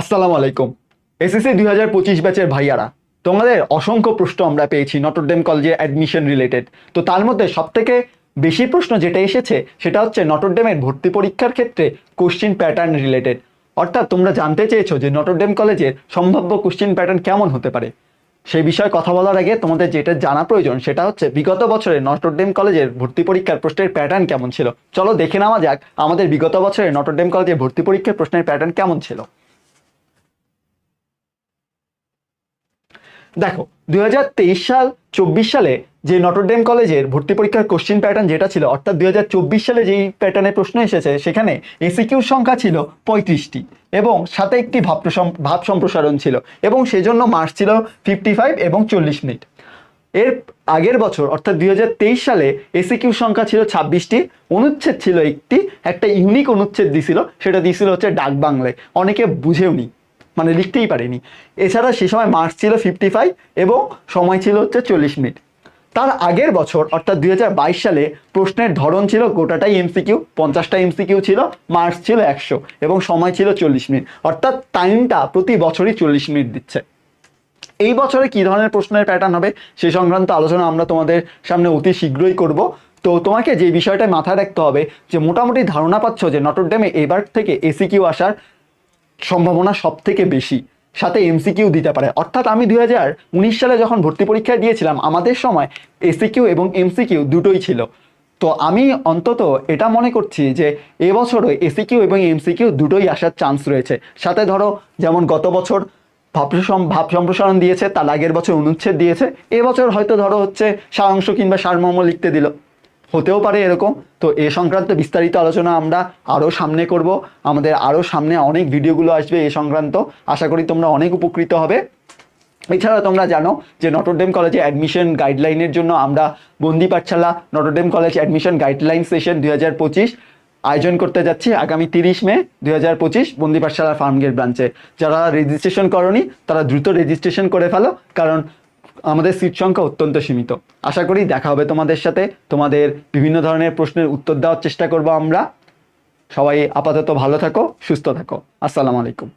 আসসালামু আলাইকুম। এসএসসি দুই হাজার পঁচিশ ব্যাচের ভাইয়ারা, তোমাদের অসংখ্য প্রশ্ন আমরা পেয়েছি নটরডেম কলেজে অ্যাডমিশন রিলেটেড তো তার মধ্যে সবথেকে বেশি প্রশ্ন যেটা এসেছে, সেটা হচ্ছে নটরডেমের ভর্তি পরীক্ষার ক্ষেত্রে কোশ্চিন প্যাটার্ন রিলেটেড অর্থাৎ তোমরা জানতে চেয়েছো যে নটরডেম কলেজের সম্ভাব্য কোশ্চিন প্যাটার্ন কেমন হতে পারে। সেই বিষয়ে কথা বলার আগে তোমাদের যেটা জানা প্রয়োজন, সেটা হচ্ছে বিগত বছরে নটরডেম কলেজের ভর্তি পরীক্ষার প্রশ্নের প্যাটার্ন কেমন ছিল? চলো দেখে নেওয়া যাক, আমাদের বিগত বছরে নটরডেম কলেজের ভর্তি পরীক্ষার প্রশ্নের প্যাটার্ন কেমন ছিল? দেখো, দুই হাজার তেইশ সাল, চব্বিশ সালে যে নটরডেম কলেজের ভর্তি পরীক্ষার কোশ্চিন প্যাটার্ন যেটা ছিল, অর্থাৎ দুই হাজার চব্বিশ সালে যেই প্যাটার্নের প্রশ্ন এসেছে, সেখানে এসিকিউর সংখ্যা ছিল পঁয়ত্রিশটি এবং সাথে একটি ভাব ভাব সম্প্রসারণ ছিল এবং সেজন্য মার্কস ছিল ফিফটি ফাইভ এবং চল্লিশ মিনিট। এর আগের বছর, অর্থাৎ দুই হাজার তেইশ সালে এসিকিউ সংখ্যা ছিল ছাব্বিশটি, অনুচ্ছেদ ছিল একটি, একটা ইউনিক অনুচ্ছেদ দিছিল, সেটা দিছিল হচ্ছে ডাক বাংলায় অনেকে বুঝেওনি। মানে লিখতেই পারেনি। এছাড়া সে সময় মার্কস ছিল ফিফটি ফাইভ এবং সময় ছিল হচ্ছে চল্লিশ মিনিট। তার আগের বছর, অর্থাৎ দু হাজার বাইশ সালে, প্রশ্নের ধরন ছিল গোটাটাই এমসিকিউ পঞ্চাশটা এমসিকিউ ছিল মার্কস ছিল একশো এবং সময় ছিল চল্লিশ মিনিট। অর্থাৎ টাইমটা প্রতি বছরই চল্লিশ মিনিট দিচ্ছে। এই বছরে কি ধরনের প্রশ্নের প্যাটার্ন হবে সে সংক্রান্ত আলোচনা আমরা তোমাদের সামনে অতি শীঘ্রই করব। তো তোমাকে যে বিষয়টা মাথায় রাখতে হবে, যে মোটামুটি ধারণা পাচ্ছ যে নটরডেমে এবার থেকে এসিকিউ আসার সম্ভাবনা সব থেকে বেশি, সাথে এমসিকিউ দিতে পারে। অর্থাৎ আমি দুই হাজার উনিশ সালে যখন ভর্তি পরীক্ষা দিয়েছিলাম, আমাদের সময় এসিকিউ এবং এমসিকিউ দুটোই ছিল। তো আমি অন্তত এটা মনে করছি যে এবছরও এসিকিউ এবং এমসিকিউ দুটোই আসার চান্স রয়েছে। সাথে ধরো, যেমন গত বছর ভাবসম ভাব সম্প্রসারণ দিয়েছে, তার আগের বছর অনুচ্ছেদ দিয়েছে এবছর হয়তো ধরো হচ্ছে সারাংশ কিংবা সারমর্ম লিখতে দিল। হতেও পারে এরকম। তো এ সংক্রান্ত বিস্তারিত আলোচনা আমরা আরও সামনে করব। আমাদের আরও সামনে অনেক ভিডিওগুলো আসবে এ সংক্রান্ত। আশা করি তোমরা অনেক উপকৃত হবে। এছাড়া তোমরা জানো যে নটরডেম কলেজে অ্যাডমিশন গাইডলাইনের জন্য আমরা Bondi Pathshala Notre Dame college admission guideline session দুই হাজার পঁচিশ আয়োজন করতে যাচ্ছি আগামী তিরিশ মে দুই হাজার পঁচিশ বন্দি পাঠশালা ফার্মগেট ব্রাঞ্চে। যারা রেজিস্ট্রেশন করনি, তারা দ্রুত রেজিস্ট্রেশন করে ফেলো। কারণ আমাদের সিট সংখ্যা অত্যন্ত সীমিত। আশা করি দেখা হবে তোমাদের সাথে। তোমাদের বিভিন্ন ধরনের প্রশ্নের উত্তর দেওয়ার চেষ্টা করব আমরা। সবাই আপাতত ভালো থাকো, সুস্থ থাকো। আসসালামু আলাইকুম।